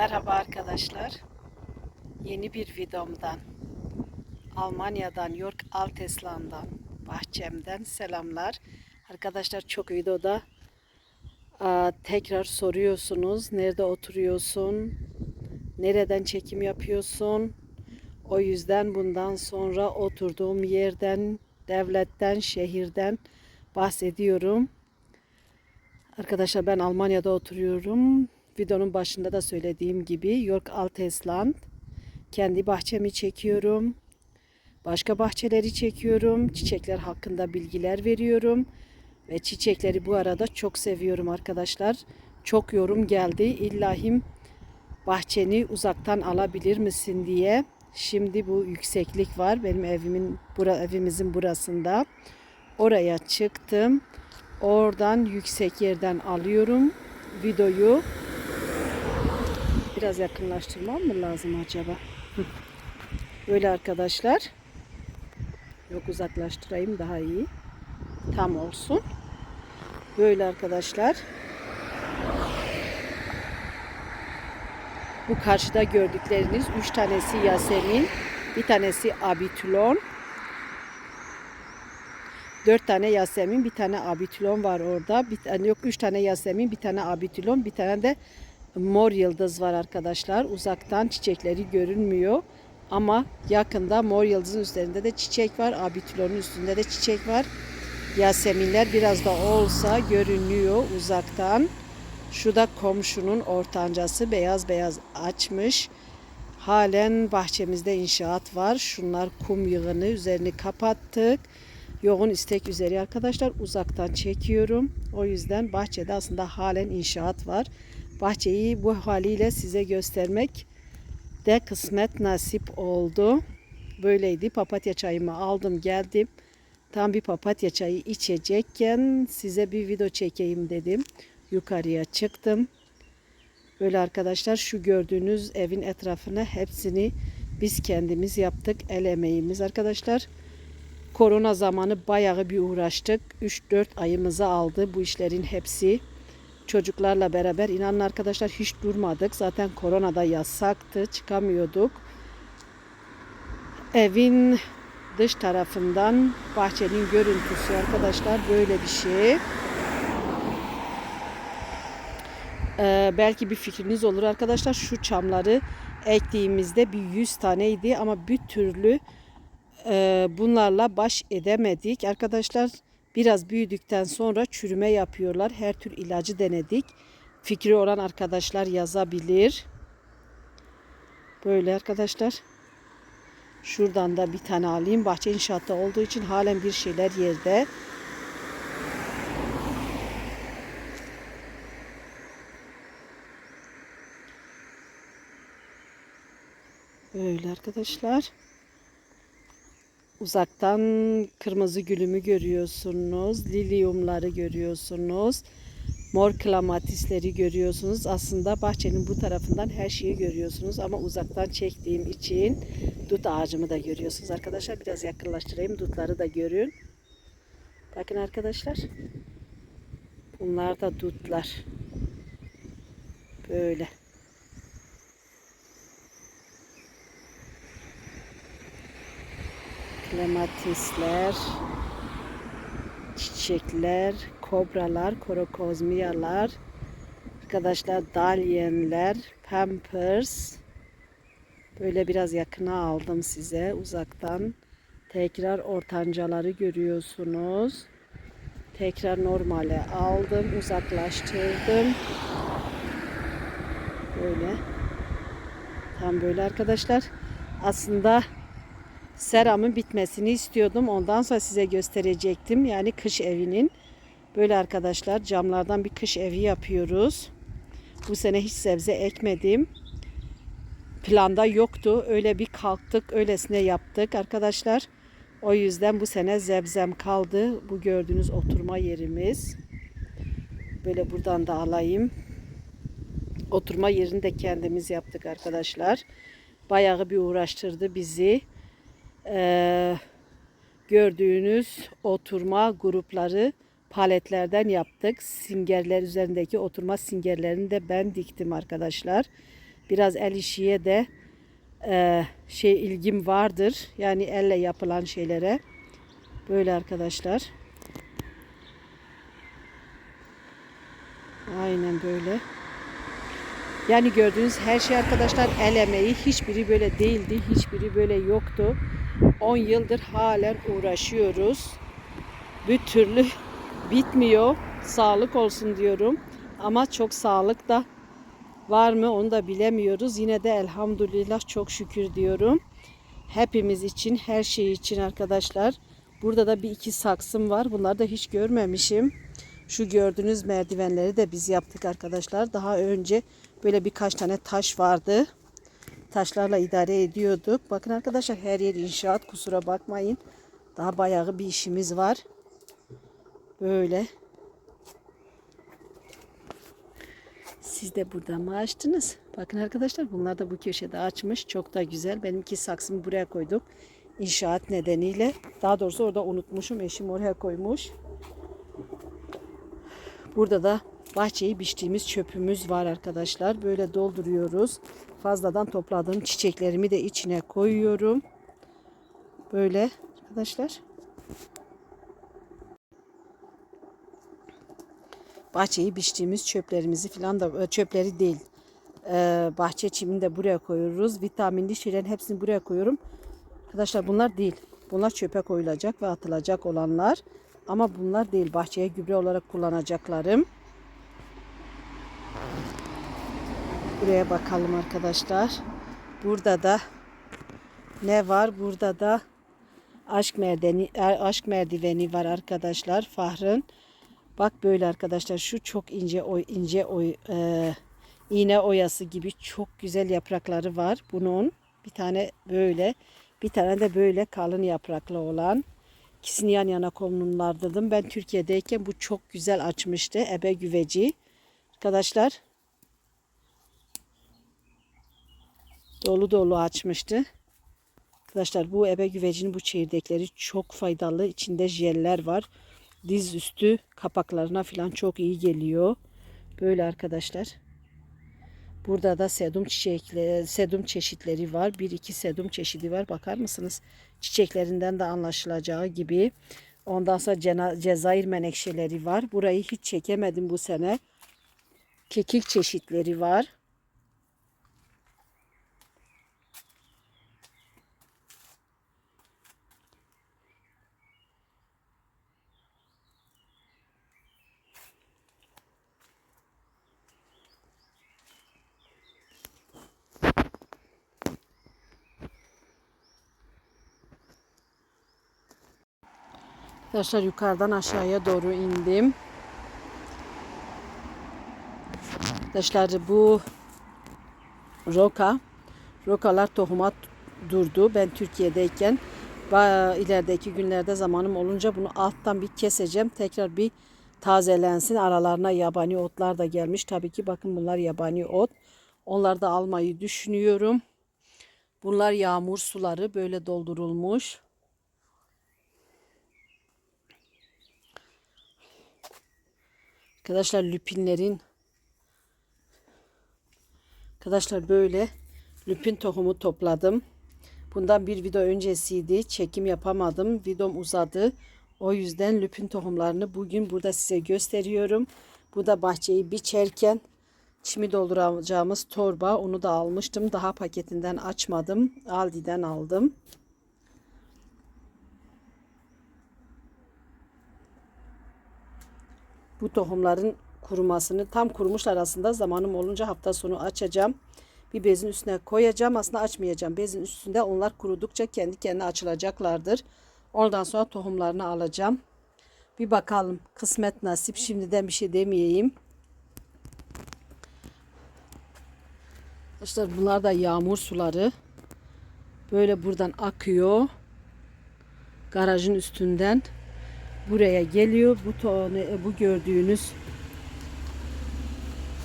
Merhaba arkadaşlar. Yeni bir videomdan Almanya'dan York Altesland'dan bahçemden selamlar. Arkadaşlar çok videoda aa, tekrar soruyorsunuz. Nerede oturuyorsun? Nereden çekim yapıyorsun? O yüzden bundan sonra oturduğum yerden, devletten, şehirden bahsediyorum. Arkadaşlar ben Almanya'da oturuyorum. Videonun başında da söylediğim gibi York Altesland. Kendi bahçemi çekiyorum. Başka bahçeleri çekiyorum. Çiçekler hakkında bilgiler veriyorum. Ve çiçekleri bu arada çok seviyorum arkadaşlar. Çok yorum geldi. İllahim bahçeni uzaktan alabilir misin diye. Şimdi bu yükseklik var. Benim evimin bura, evimizin burasında. Oraya çıktım. Oradan yüksek yerden alıyorum videoyu. Biraz yakınlaştırmam mı lazım acaba? Böyle arkadaşlar. Yok uzaklaştırayım daha iyi. Tam olsun. Böyle arkadaşlar. Bu karşıda gördükleriniz üç tanesi Yasemin, bir tanesi Abitülon. Dört tane Yasemin, bir tane Abitülon var orada. Bir yok üç tane Yasemin, bir tane Abitülon, bir tane de mor yıldız var arkadaşlar. Uzaktan çiçekleri görünmüyor. Ama yakında mor yıldızın üzerinde de çiçek var. Abitülonun üstünde de çiçek var. Yaseminler biraz da olsa görünüyor uzaktan. Şu da komşunun ortancası beyaz beyaz açmış. Halen bahçemizde inşaat var. Şunlar kum yığını üzerini kapattık. Yoğun istek üzeri arkadaşlar uzaktan çekiyorum. O yüzden bahçede aslında halen inşaat var. Bahçeyi bu haliyle size göstermek de kısmet nasip oldu. Böyleydi. Papatya çayımı aldım geldim. Tam bir papatya çayı içecekken size bir video çekeyim dedim. Yukarıya çıktım. Böyle arkadaşlar şu gördüğünüz evin etrafına hepsini biz kendimiz yaptık. El emeğimiz arkadaşlar. Korona zamanı bayağı bir uğraştık. 3-4 ayımızı aldı bu işlerin hepsi. Çocuklarla beraber inanın arkadaşlar hiç durmadık. Zaten koronada yasaktı. Çıkamıyorduk. Evin dış tarafından bahçenin görüntüsü arkadaşlar böyle bir şey. Ee, belki bir fikriniz olur arkadaşlar. Şu çamları ektiğimizde bir 100 taneydi ama bir türlü e, bunlarla baş edemedik. Arkadaşlar biraz büyüdükten sonra çürüme yapıyorlar. Her tür ilacı denedik. Fikri olan arkadaşlar yazabilir. Böyle arkadaşlar. Şuradan da bir tane alayım. Bahçe inşaatta olduğu için halen bir şeyler yerde. Böyle arkadaşlar. Uzaktan kırmızı gülümü görüyorsunuz. Lilyumları görüyorsunuz. Mor klamatisleri görüyorsunuz. Aslında bahçenin bu tarafından her şeyi görüyorsunuz. Ama uzaktan çektiğim için dut ağacımı da görüyorsunuz arkadaşlar. Biraz yakınlaştırayım. Dutları da görün. Bakın arkadaşlar. Bunlar da dutlar. Böyle. Klematisler, çiçekler, kobralar, korokozmiyalar, arkadaşlar dalyenler, pampers. Böyle biraz yakına aldım size uzaktan. Tekrar ortancaları görüyorsunuz. Tekrar normale aldım, uzaklaştırdım. Böyle. Tam böyle arkadaşlar. Aslında seramın bitmesini istiyordum. Ondan sonra size gösterecektim. Yani kış evinin. Böyle arkadaşlar camlardan bir kış evi yapıyoruz. Bu sene hiç sebze ekmedim. Planda yoktu. Öyle bir kalktık. Öylesine yaptık arkadaşlar. O yüzden bu sene zebzem kaldı. Bu gördüğünüz oturma yerimiz. Böyle buradan da alayım. Oturma yerini de kendimiz yaptık arkadaşlar. Bayağı bir uğraştırdı bizi e, gördüğünüz oturma grupları paletlerden yaptık. Singerler üzerindeki oturma singerlerini de ben diktim arkadaşlar. Biraz el işiye de e, şey ilgim vardır. Yani elle yapılan şeylere. Böyle arkadaşlar. Aynen böyle. Yani gördüğünüz her şey arkadaşlar el emeği. Hiçbiri böyle değildi. Hiçbiri böyle yoktu. 10 yıldır halen uğraşıyoruz. Bir türlü bitmiyor. Sağlık olsun diyorum. Ama çok sağlık da var mı onu da bilemiyoruz. Yine de elhamdülillah çok şükür diyorum. Hepimiz için, her şey için arkadaşlar. Burada da bir iki saksım var. Bunları da hiç görmemişim. Şu gördüğünüz merdivenleri de biz yaptık arkadaşlar. Daha önce böyle birkaç tane taş vardı. Taşlarla idare ediyorduk. Bakın arkadaşlar her yer inşaat. Kusura bakmayın. Daha bayağı bir işimiz var. Böyle. Siz de burada mı açtınız? Bakın arkadaşlar bunlar da bu köşede açmış. Çok da güzel. Benimki saksımı buraya koyduk. İnşaat nedeniyle. Daha doğrusu orada unutmuşum. Eşim oraya koymuş. Burada da bahçeyi biçtiğimiz çöpümüz var arkadaşlar. Böyle dolduruyoruz. Fazladan topladığım çiçeklerimi de içine koyuyorum. Böyle arkadaşlar. Bahçeyi biçtiğimiz çöplerimizi falan da çöpleri değil. Ee, bahçe çimini de buraya koyuyoruz. Vitaminli şeylerin hepsini buraya koyuyorum. Arkadaşlar bunlar değil. Bunlar çöpe koyulacak ve atılacak olanlar. Ama bunlar değil. Bahçeye gübre olarak kullanacaklarım. Buraya bakalım arkadaşlar. Burada da ne var? Burada da aşk merdiveni aşk merdiveni var arkadaşlar. Fahrın. Bak böyle arkadaşlar şu çok ince oy ince oy e, iğne oyası gibi çok güzel yaprakları var bunun. Bir tane böyle, bir tane de böyle kalın yapraklı olan. İkisini yan yana konumlandırdım. Ben Türkiye'deyken bu çok güzel açmıştı. Ebe güveci. Arkadaşlar dolu dolu açmıştı. Arkadaşlar bu ebe güvecinin bu çekirdekleri çok faydalı. İçinde jeller var. Diz üstü kapaklarına falan çok iyi geliyor. Böyle arkadaşlar. Burada da sedum çiçekleri, sedum çeşitleri var. Bir iki sedum çeşidi var. Bakar mısınız? Çiçeklerinden de anlaşılacağı gibi. Ondan sonra Cena, Cezayir menekşeleri var. Burayı hiç çekemedim bu sene. Kekik çeşitleri var. Arkadaşlar yukarıdan aşağıya doğru indim. Arkadaşlar bu roka, rokalar tohuma durdu. Ben Türkiye'deyken ilerideki günlerde zamanım olunca bunu alttan bir keseceğim. Tekrar bir tazelensin. Aralarına yabani otlar da gelmiş. Tabii ki bakın bunlar yabani ot. Onları da almayı düşünüyorum. Bunlar yağmur suları böyle doldurulmuş. Arkadaşlar lüpinlerin Arkadaşlar böyle lüpin tohumu topladım. Bundan bir video öncesiydi. Çekim yapamadım. Videom uzadı. O yüzden lüpin tohumlarını bugün burada size gösteriyorum. Bu da bahçeyi biçerken çimi dolduracağımız torba. Onu da almıştım. Daha paketinden açmadım. Aldi'den aldım. Bu tohumların kurumasını tam kurumuşlar aslında zamanım olunca hafta sonu açacağım. Bir bezin üstüne koyacağım. Aslında açmayacağım. Bezin üstünde onlar kurudukça kendi kendine açılacaklardır. Ondan sonra tohumlarını alacağım. Bir bakalım. Kısmet nasip. Şimdiden bir şey demeyeyim. Arkadaşlar bunlar da yağmur suları. Böyle buradan akıyor. Garajın üstünden buraya geliyor. Bu tane, bu gördüğünüz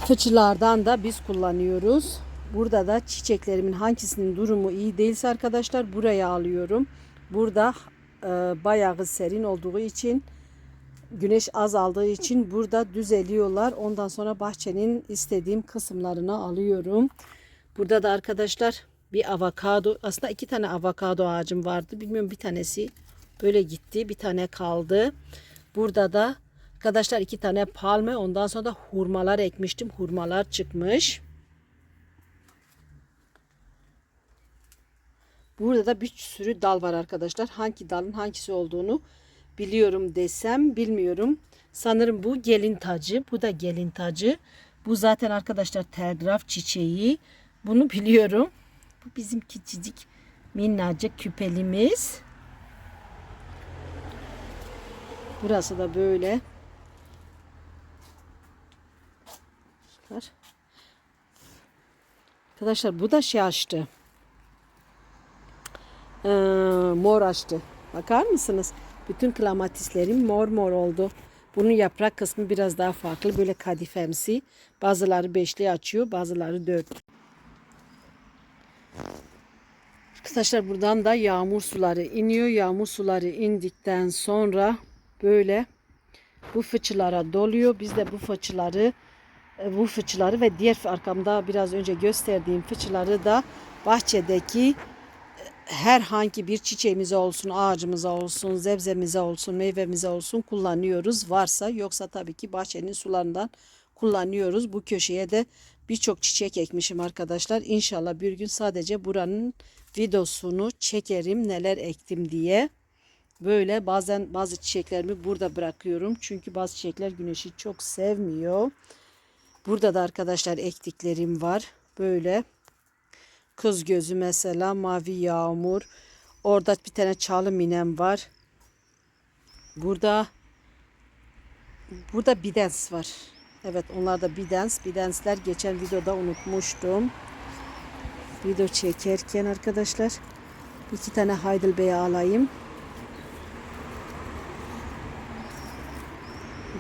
fıçılardan da biz kullanıyoruz. Burada da çiçeklerimin hangisinin durumu iyi değilse arkadaşlar buraya alıyorum. Burada e, bayağı serin olduğu için güneş azaldığı için burada düzeliyorlar. Ondan sonra bahçenin istediğim kısımlarına alıyorum. Burada da arkadaşlar bir avokado. Aslında iki tane avokado ağacım vardı. Bilmiyorum bir tanesi böyle gitti. Bir tane kaldı. Burada da arkadaşlar iki tane palme. Ondan sonra da hurmalar ekmiştim. Hurmalar çıkmış. Burada da bir sürü dal var arkadaşlar. Hangi dalın hangisi olduğunu biliyorum desem bilmiyorum. Sanırım bu gelin tacı. Bu da gelin tacı. Bu zaten arkadaşlar telgraf çiçeği. Bunu biliyorum. Bu bizim küçücük minnacık küpelimiz. Burası da böyle. Arkadaşlar bu da şey açtı. Ee, mor açtı. Bakar mısınız? Bütün klamatislerim mor mor oldu. Bunun yaprak kısmı biraz daha farklı. Böyle kadifemsi. Bazıları beşli açıyor. Bazıları dört. Arkadaşlar buradan da yağmur suları iniyor. Yağmur suları indikten sonra böyle bu fıçılara doluyor. Biz de bu fıçıları e, bu fıçıları ve diğer arkamda biraz önce gösterdiğim fıçıları da bahçedeki herhangi bir çiçeğimize olsun, ağacımıza olsun, zebzemize olsun, meyvemize olsun kullanıyoruz. Varsa yoksa tabii ki bahçenin sularından kullanıyoruz. Bu köşeye de birçok çiçek ekmişim arkadaşlar. İnşallah bir gün sadece buranın videosunu çekerim neler ektim diye. Böyle bazen bazı çiçeklerimi burada bırakıyorum. Çünkü bazı çiçekler güneşi çok sevmiyor. Burada da arkadaşlar ektiklerim var. Böyle Kız gözü mesela mavi yağmur. Orada bir tane çalı minem var. Burada burada bidens var. Evet onlar da bidens. Bidensler geçen videoda unutmuştum. Video çekerken arkadaşlar iki tane Heidelbeer'i alayım.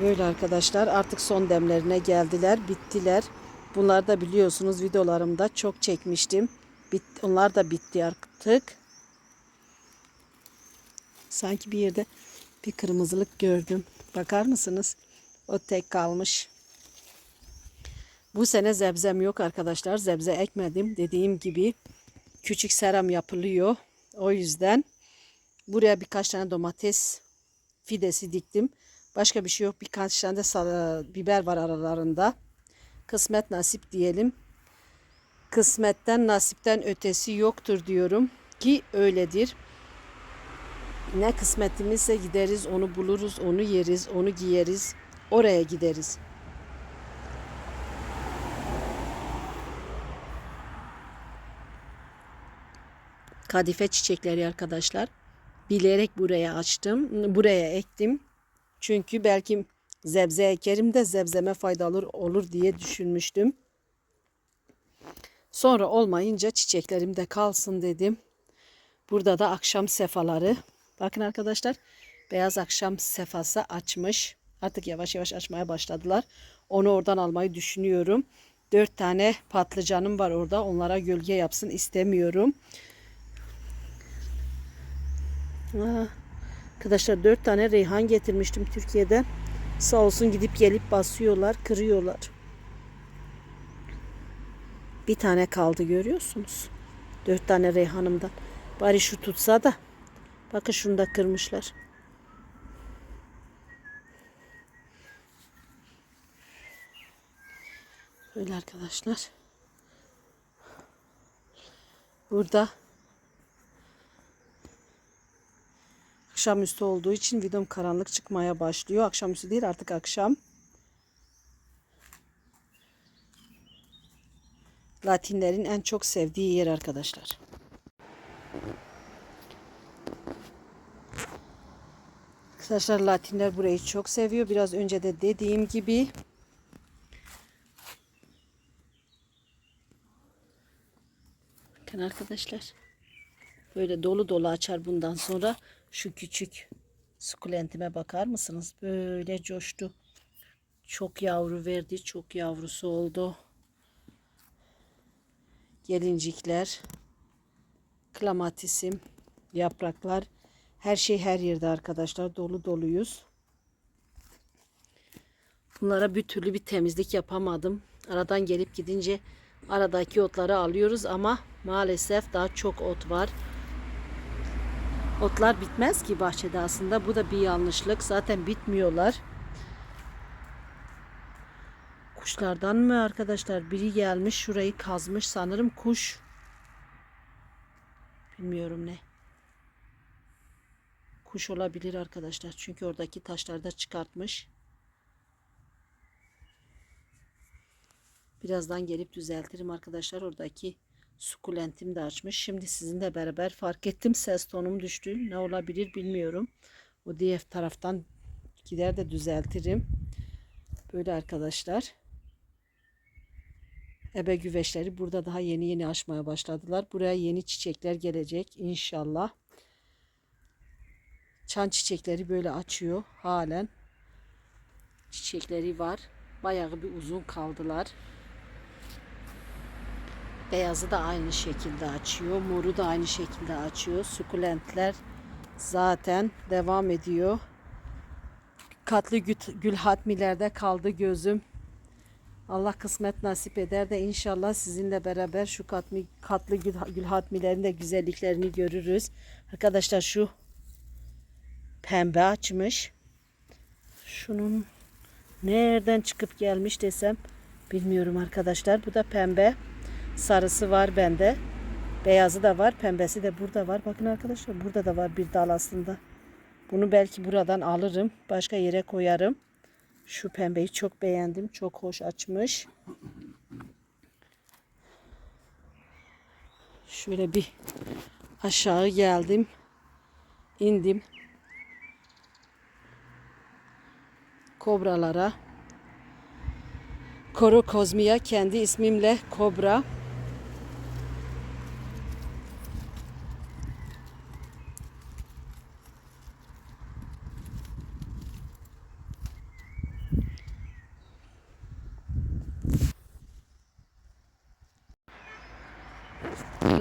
Böyle arkadaşlar artık son demlerine geldiler. Bittiler. Bunlar da biliyorsunuz videolarımda çok çekmiştim. Bit, onlar da bitti artık. Sanki bir yerde bir kırmızılık gördüm. Bakar mısınız? O tek kalmış. Bu sene zebzem yok arkadaşlar. Zebze ekmedim. Dediğim gibi küçük seram yapılıyor. O yüzden buraya birkaç tane domates fidesi diktim. Başka bir şey yok. Birkaç tane de biber var aralarında. Kısmet nasip diyelim kısmetten nasipten ötesi yoktur diyorum ki öyledir. Ne kısmetimizse gideriz, onu buluruz, onu yeriz, onu giyeriz, oraya gideriz. Kadife çiçekleri arkadaşlar. Bilerek buraya açtım, buraya ektim. Çünkü belki zebze ekerim de zebzeme faydalı olur diye düşünmüştüm. Sonra olmayınca çiçeklerim de kalsın dedim. Burada da akşam sefaları. Bakın arkadaşlar beyaz akşam sefası açmış. Artık yavaş yavaş açmaya başladılar. Onu oradan almayı düşünüyorum. Dört tane patlıcanım var orada. Onlara gölge yapsın istemiyorum. Aa, arkadaşlar dört tane reyhan getirmiştim Türkiye'den. Sağ olsun gidip gelip basıyorlar, kırıyorlar. Bir tane kaldı görüyorsunuz. Dört tane reyhanımdan. Bari şu tutsa da. Bakın şunu da kırmışlar. Böyle arkadaşlar. Burada akşamüstü olduğu için videom karanlık çıkmaya başlıyor. Akşamüstü değil artık akşam. Latinlerin en çok sevdiği yer arkadaşlar. Arkadaşlar Latinler burayı çok seviyor. Biraz önce de dediğim gibi Bakın arkadaşlar. Böyle dolu dolu açar bundan sonra. Şu küçük sukulentime bakar mısınız? Böyle coştu. Çok yavru verdi. Çok yavrusu oldu gelincikler, klamatisim, yapraklar, her şey her yerde arkadaşlar. Dolu doluyuz. Bunlara bir türlü bir temizlik yapamadım. Aradan gelip gidince Aradaki otları alıyoruz ama maalesef daha çok ot var. Otlar bitmez ki bahçede aslında. Bu da bir yanlışlık. Zaten bitmiyorlar. Kuşlardan mı arkadaşlar? Biri gelmiş şurayı kazmış sanırım kuş. Bilmiyorum ne. Kuş olabilir arkadaşlar. Çünkü oradaki taşları da çıkartmış. Birazdan gelip düzeltirim arkadaşlar. Oradaki sukulentim de açmış. Şimdi sizinle beraber fark ettim. Ses tonum düştü. Ne olabilir bilmiyorum. O diğer taraftan gider de düzeltirim. Böyle arkadaşlar. Ebe güveçleri burada daha yeni yeni açmaya başladılar. Buraya yeni çiçekler gelecek inşallah. Çan çiçekleri böyle açıyor halen. Çiçekleri var. Bayağı bir uzun kaldılar. Beyazı da aynı şekilde açıyor. Moru da aynı şekilde açıyor. Sukulentler zaten devam ediyor. Katlı gül, hatmilerde kaldı gözüm. Allah kısmet nasip eder de inşallah sizinle beraber şu katmi, katlı gül, gül hatmilerin de güzelliklerini görürüz. Arkadaşlar şu pembe açmış. Şunun nereden çıkıp gelmiş desem bilmiyorum arkadaşlar. Bu da pembe. Sarısı var bende. Beyazı da var. Pembesi de burada var. Bakın arkadaşlar burada da var bir dal aslında. Bunu belki buradan alırım. Başka yere koyarım. Şu pembeyi çok beğendim. Çok hoş açmış. Şöyle bir aşağı geldim. indim. Kobralara. Koro Kozmia kendi ismimle Kobra.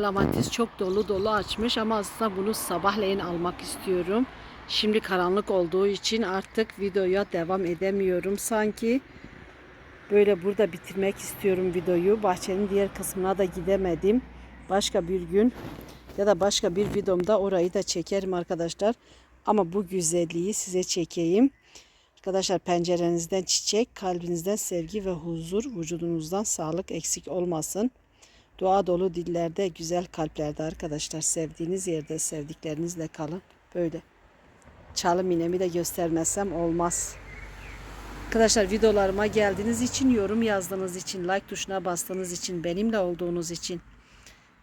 Klamatis çok dolu dolu açmış ama aslında bunu sabahleyin almak istiyorum. Şimdi karanlık olduğu için artık videoya devam edemiyorum. Sanki böyle burada bitirmek istiyorum videoyu. Bahçenin diğer kısmına da gidemedim. Başka bir gün ya da başka bir videomda orayı da çekerim arkadaşlar. Ama bu güzelliği size çekeyim. Arkadaşlar pencerenizden çiçek, kalbinizden sevgi ve huzur, vücudunuzdan sağlık eksik olmasın. Dua dolu dillerde, güzel kalplerde arkadaşlar. Sevdiğiniz yerde sevdiklerinizle kalın. Böyle. Çalım minemi de göstermezsem olmaz. Arkadaşlar videolarıma geldiğiniz için, yorum yazdığınız için, like tuşuna bastığınız için, benimle olduğunuz için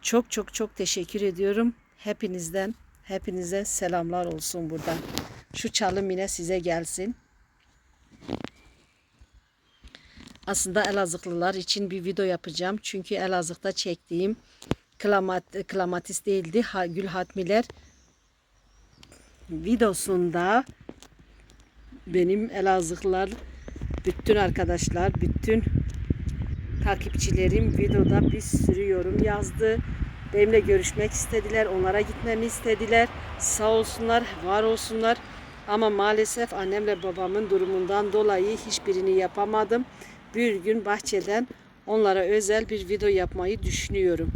çok çok çok teşekkür ediyorum. Hepinizden, hepinize selamlar olsun buradan. Şu çalım yine size gelsin. Aslında Elazığlılar için bir video yapacağım. Çünkü Elazığ'da çektiğim klamat, klamatis değildi. Ha, gül hatmiler videosunda benim Elazığlılar bütün arkadaşlar, bütün takipçilerim videoda bir sürü yorum yazdı. Benimle görüşmek istediler, onlara gitmemi istediler. Sağ olsunlar, var olsunlar. Ama maalesef annemle babamın durumundan dolayı hiçbirini yapamadım. Bir gün bahçeden onlara özel bir video yapmayı düşünüyorum.